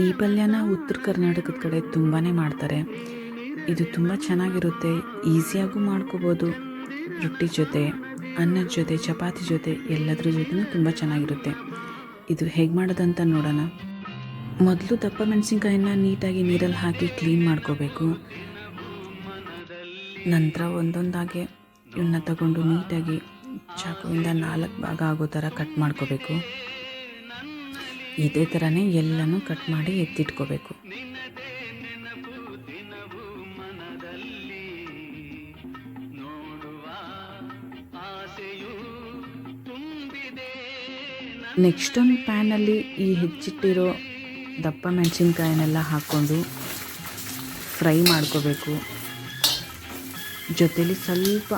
ಈ ಪಲ್ಯನ ಉತ್ತರ ಕರ್ನಾಟಕದ ಕಡೆ ತುಂಬಾ ಮಾಡ್ತಾರೆ. ಇದು ತುಂಬ ಚೆನ್ನಾಗಿರುತ್ತೆ. ಈಸಿಯಾಗೂ ಮಾಡ್ಕೋಬೋದು. ರೊಟ್ಟಿ ಜೊತೆ ಅನ್ನದ ಜೊತೆ, ಚಪಾತಿ ಜೊತೆ, ಎಲ್ಲದ್ರ ಜೊತೆನೂ ತುಂಬ ಚೆನ್ನಾಗಿರುತ್ತೆ. ಇದು ಹೇಗೆ ಮಾಡೋದಂತ ನೋಡೋಣ. ಮೊದಲು ದಪ್ಪ ಮೆಣಸಿನ್ಕಾಯಿನ ನೀಟಾಗಿ ನೀರಲ್ಲಿ ಹಾಕಿ ಕ್ಲೀನ್ ಮಾಡ್ಕೋಬೇಕು. ನಂತರ ಒಂದೊಂದಾಗೆ ಇವನ್ನ ತಗೊಂಡು ನೀಟಾಗಿ ಚಾಕುವಿಂದ ನಾಲ್ಕು ಭಾಗ ಆಗೋ ಥರ ಕಟ್ ಮಾಡ್ಕೋಬೇಕು. ಇದೇ ಥರನೇ ಎಲ್ಲನೂ ಕಟ್ ಮಾಡಿ ಎತ್ತಿಟ್ಕೋಬೇಕು. ನೆಕ್ಸ್ಟ್ ಒಂದು ಪ್ಯಾನಲ್ಲಿ ಈ ಹೆಚ್ಚಿಟ್ಟಿರೋ ದಪ್ಪ ಮೆಣಸಿನ್ಕಾಯಿನೆಲ್ಲ ಹಾಕ್ಕೊಂಡು ಫ್ರೈ ಮಾಡ್ಕೋಬೇಕು. ಜೊತೇಲಿ ಸ್ವಲ್ಪ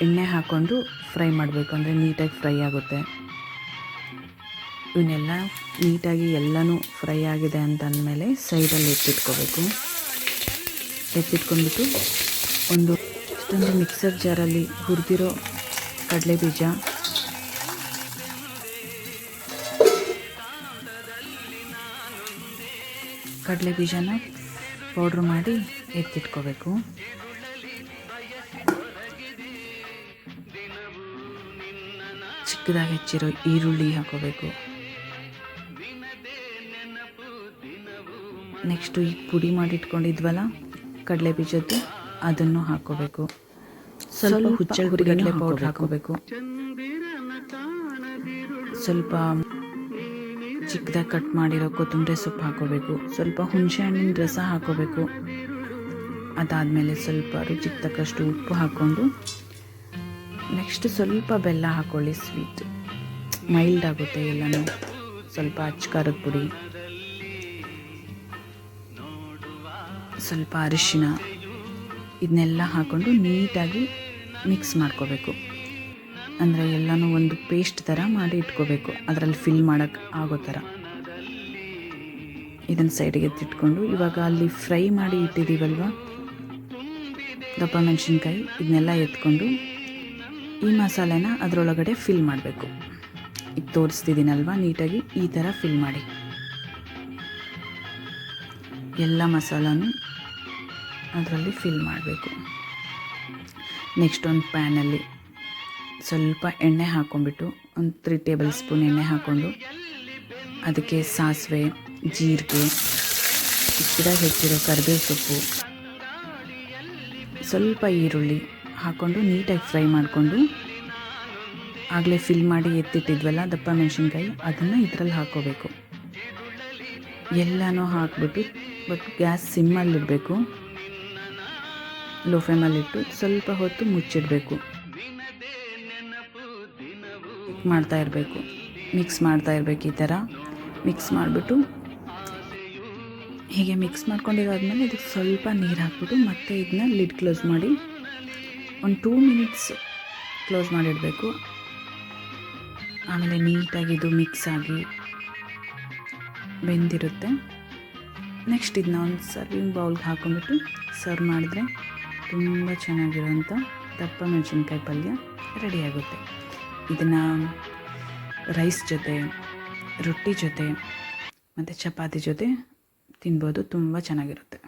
ಎಣ್ಣೆ ಹಾಕ್ಕೊಂಡು ಫ್ರೈ ಮಾಡಬೇಕು. ಅಂದರೆ ನೀಟಾಗಿ ಫ್ರೈ ಆಗುತ್ತೆ. ಇವನ್ನೆಲ್ಲ ನೀಟಾಗಿ ಎಲ್ಲನೂ ಫ್ರೈ ಆಗಿದೆ ಅಂತ ಅಂದಮೇಲೆ ಸೈಡಲ್ಲಿ ಎತ್ತಿಟ್ಕೋಬೇಕು. ಎತ್ತಿಟ್ಕೊಂಡ್ಬಿಟ್ಟು ಒಂದು ಇಷ್ಟೊಂದು ಮಿಕ್ಸರ್ ಜಾರಲ್ಲಿ ಹುರಿದಿರೋ ಕಡಲೆ ಬೀಜ. ಕಡಲೆ ಬೀಜನ ಪೌಡ್ರ್ ಮಾಡಿ ಎತ್ತಿಟ್ಕೋಬೇಕು. ಚಿಕ್ಕದಾಗಿ ಹೆಚ್ಚಿರೋ ಈರುಳ್ಳಿ ಹಾಕೋಬೇಕು. ನೆಕ್ಸ್ಟು ಈಗ ಪುಡಿ ಮಾಡಿಟ್ಕೊಂಡಿದ್ವಲ್ಲ ಕಡಲೆ ಬೀಜದ್ದು ಅದನ್ನು ಹಾಕೋಬೇಕು. ಸ್ವಲ್ಪ ಹುಚ್ಚ ಹುರಿಗಡಲೆ ಪೌಡ್ರ್ ಹಾಕೋಬೇಕು. ಸ್ವಲ್ಪ ಚಿಕ್ಕದಾಗಿ ಕಟ್ ಮಾಡಿರೋ ಕೊತ್ತಂಬರಿ ಸೊಪ್ಪು ಹಾಕೋಬೇಕು. ಸ್ವಲ್ಪ ಹುಣಸೆ ಹಣ್ಣಿನ ರಸ ಹಾಕೋಬೇಕು. ಅದಾದಮೇಲೆ ಸ್ವಲ್ಪ ರುಚಿಗೆ ತಕ್ಕಷ್ಟು ಉಪ್ಪು ಹಾಕ್ಕೊಂಡು ನೆಕ್ಸ್ಟ್ ಸ್ವಲ್ಪ ಬೆಲ್ಲ ಹಾಕ್ಕೊಳ್ಳಿ ಸ್ವೀಟ್. ಮೈಲ್ಡ್ ಆಗುತ್ತೆ ಎಲ್ಲನೂ. ಸ್ವಲ್ಪ ಅಚ್ಚ ಖಾರದ ಪುಡಿ. ಸ್ವಲ್ಪ ಅರಿಶಿನ ಇದನ್ನೆಲ್ಲ ಹಾಕ್ಕೊಂಡು ನೀಟಾಗಿ ಮಿಕ್ಸ್ ಮಾಡ್ಕೋಬೇಕು. ಅಂದರೆ ಎಲ್ಲನೂ ಒಂದು ಪೇಸ್ಟ್ ಥರ ಮಾಡಿ ಇಟ್ಕೋಬೇಕು. ಅದರಲ್ಲಿ ಫಿಲ್ ಮಾಡೋಕ್ಕೆ ಆಗೋ ಥರ. ಇದನ್ನು ಸೈಡಿಗೆ ಎತ್ತಿಟ್ಕೊಂಡು ಇವಾಗ ಅಲ್ಲಿ ಫ್ರೈ ಮಾಡಿ ಇಟ್ಟಿದ್ದೀವಲ್ವ ದಪ್ಪ ಮೆಣಸಿನ್ಕಾಯಿ, ಇದನ್ನೆಲ್ಲ ಎತ್ಕೊಂಡು ಈ ಮಸಾಲೆನ ಅದರೊಳಗಡೆ ಫಿಲ್ ಮಾಡಬೇಕು. ಈಗ ತೋರಿಸ್ತಿದ್ದೀನಲ್ವ? ನೀಟಾಗಿ ಈ ಥರ ಫಿಲ್ ಮಾಡಿ. ಎಲ್ಲ ಮಸಾಲನೂ ಅದರಲ್ಲಿ ಫಿಲ್ ಮಾಡಬೇಕು. ನೆಕ್ಸ್ಟ್ ಒಂದು ಪ್ಯಾನಲ್ಲಿ ಸ್ವಲ್ಪ ಎಣ್ಣೆ ಹಾಕ್ಕೊಂಡ್ಬಿಟ್ಟು ಒಂದು ತ್ರೀ ಟೇಬಲ್ ಸ್ಪೂನ್ ಎಣ್ಣೆ ಹಾಕ್ಕೊಂಡು ಅದಕ್ಕೆ ಸಾಸಿವೆ, ಜೀರಿಗೆ ಗಿಡ ಹೆಚ್ಚಿರೋ ಕರಿಬೇವು ಸೊಪ್ಪು, ಸ್ವಲ್ಪ ಈರುಳ್ಳಿ ಹಾಕ್ಕೊಂಡು ನೀಟಾಗಿ ಫ್ರೈ ಮಾಡಿಕೊಂಡು ಆಗಲೇ ಫಿಲ್ ಮಾಡಿ ಎತ್ತಿಟ್ಟಿದ್ವಲ್ಲ ದಪ್ಪ ಮೆಣಸಿನ್ಕಾಯಿ, ಅದನ್ನು ಇದರಲ್ಲಿ ಹಾಕ್ಕೋಬೇಕು. ಎಲ್ಲನೂ ಹಾಕ್ಬಿಟ್ಟು ಬಟ್ ಗ್ಯಾಸ್ ಸಿಮ್ಮಲ್ಲಿಡಬೇಕು ಲೋ ಫ್ಲೇಮಲ್ಲಿಟ್ಟು ಸ್ವಲ್ಪ ಹೊತ್ತು ಮುಚ್ಚಿಡಬೇಕು. ಮಾಡ್ತಾ ಇರಬೇಕು. ಮಿಕ್ಸ್ ಮಾಡ್ತಾ ಇರಬೇಕು ಈ ಥರ. ಮಿಕ್ಸ್ ಮಾಡಿಬಿಟ್ಟು ಹೀಗೆ ಮಿಕ್ಸ್ ಮಾಡ್ಕೊಂಡಿರೋದ್ಮೇಲೆ ಇದಕ್ಕೆ ಸ್ವಲ್ಪ ನೀರು ಹಾಕ್ಬಿಟ್ಟು ಮತ್ತೆ ಇದನ್ನ ಲಿಡ್ ಕ್ಲೋಸ್ ಮಾಡಿ ಒಂದು ಟೂ ಮಿನಿಟ್ಸ್ ಕ್ಲೋಸ್ ಮಾಡಿಡಬೇಕು. ಆಮೇಲೆ ನೀಟಾಗಿ ಇದು ಮಿಕ್ಸ್ ಆಗಿ ಬೆಂದಿರುತ್ತೆ. ನೆಕ್ಸ್ಟ್ ಇದನ್ನ ಒಂದು ಸರ್ವಿಂಗ್ ಬೌಲ್ಗೆ ಹಾಕೊಂಡ್ಬಿಟ್ಟು ಸರ್ವ್ ಮಾಡಿದ್ರೆ ತುಂಬ ಚೆನ್ನಾಗಿರೋಂಥ ದಪ್ಪ ಮೆಣಸಿನ್ಕಾಯಿ ಪಲ್ಯ ರೆಡಿಯಾಗುತ್ತೆ ಇದನ್ನು ರೈಸ್ ಜೊತೆ, ರೊಟ್ಟಿ ಜೊತೆ ಮತ್ತು ಚಪಾತಿ ಜೊತೆ ತಿನ್ಬೋದು, ತುಂಬ ಚೆನ್ನಾಗಿರುತ್ತೆ.